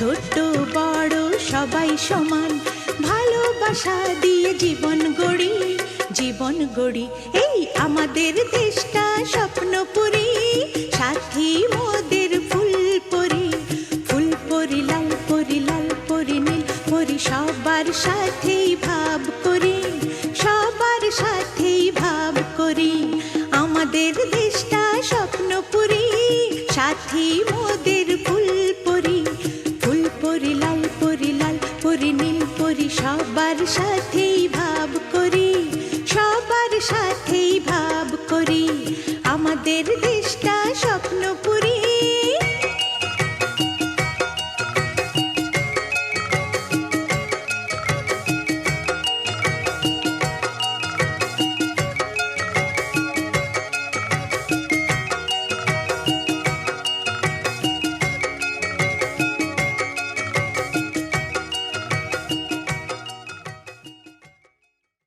ছোট বড়, সবাই সমান। ভালোবাসা দিয়ে জীবন গড়ি জীবন গড়ি। এই আমাদের দেশটা স্বপ্ন স্বপ্নপুরী, সাথী মোদের ফুল পরি। ফুল পরি, লাল পরি লাল পরি, নীল পরি, সবার সাথেই ভাব করি। সবার সাথেই ভাব করি। আমাদের দেশটা স্বপ্নপুরী, সাথী মোদের সবার সাথে